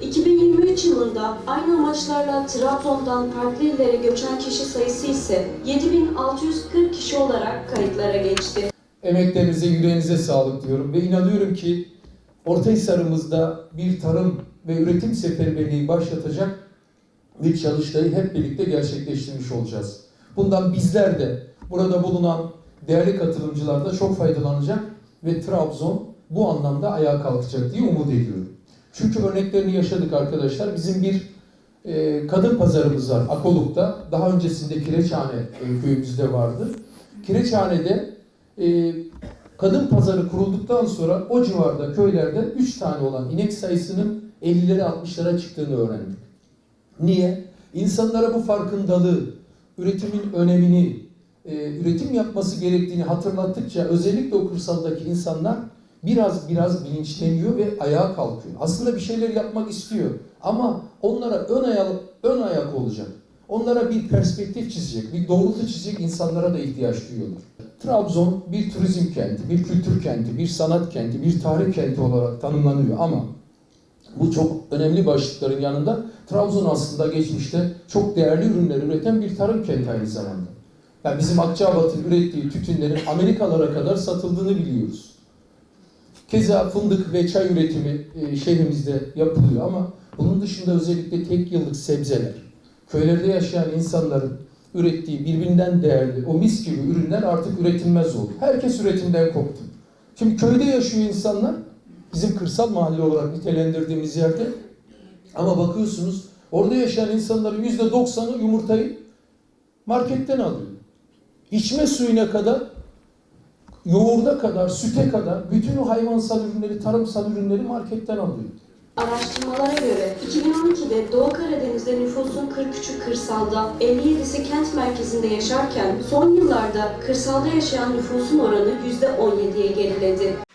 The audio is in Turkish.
2023 yılında aynı amaçlarla Trabzon'dan farklı illere göçen kişi sayısı ise 7640 kişi olarak kayıtlara geçti. Emeklerinize, yüreğinize sağlık diyorum ve inanıyorum ki Ortahisar'ımızda bir tarım ve üretim seferberliği başlatacak bir çalıştayı hep birlikte gerçekleştirmiş olacağız. Bundan bizler de burada bulunan değerli katılımcılar da çok faydalanacak ve Trabzon bu anlamda ayağa kalkacak diye umut ediyorum. Çünkü örneklerini yaşadık arkadaşlar. Bizim bir e, kadın pazarımız var Akoluk'ta. Daha öncesinde Kireçhane e, köyümüzde vardı. Kireçhane'de e, kadın pazarı kurulduktan sonra o civarda köylerde 3 tane olan inek sayısının 50'lere 60'lara çıktığını öğrendik. Niye? İnsanlara bu farkındalığı, üretimin önemini, e, üretim yapması gerektiğini hatırlattıkça özellikle o kırsaldaki insanlar biraz biraz bilinçleniyor ve ayağa kalkıyor. Aslında bir şeyler yapmak istiyor ama onlara ön ayak, ön ayak olacak. Onlara bir perspektif çizecek, bir doğrultu çizecek insanlara da ihtiyaç duyuyorlar. Trabzon bir turizm kenti, bir kültür kenti, bir sanat kenti, bir tarih kenti olarak tanımlanıyor ama bu çok önemli başlıkların yanında Trabzon aslında geçmişte çok değerli ürünler üreten bir tarım kenti aynı zamanda. Yani bizim Akçabat'ın ürettiği tütünlerin Amerikalara kadar satıldığını biliyoruz. Keza fındık ve çay üretimi e, şehrimizde yapılıyor ama bunun dışında özellikle tek yıllık sebzeler, köylerde yaşayan insanların ürettiği birbirinden değerli o mis gibi ürünler artık üretilmez oldu. Herkes üretimden koptu. Şimdi köyde yaşıyor insanlar, bizim kırsal mahalle olarak nitelendirdiğimiz yerde ama bakıyorsunuz orada yaşayan insanların yüzde doksanı yumurtayı marketten alıyor. İçme suyuna kadar, yoğurda kadar, süte kadar bütün o hayvansal ürünleri, tarımsal ürünleri marketten alıyor. Araştırmalara göre 2012'de Doğu Karadeniz'de nüfusun 43'ü kırsalda, 57'si kent merkezinde yaşarken son yıllarda kırsalda yaşayan nüfusun oranı %17.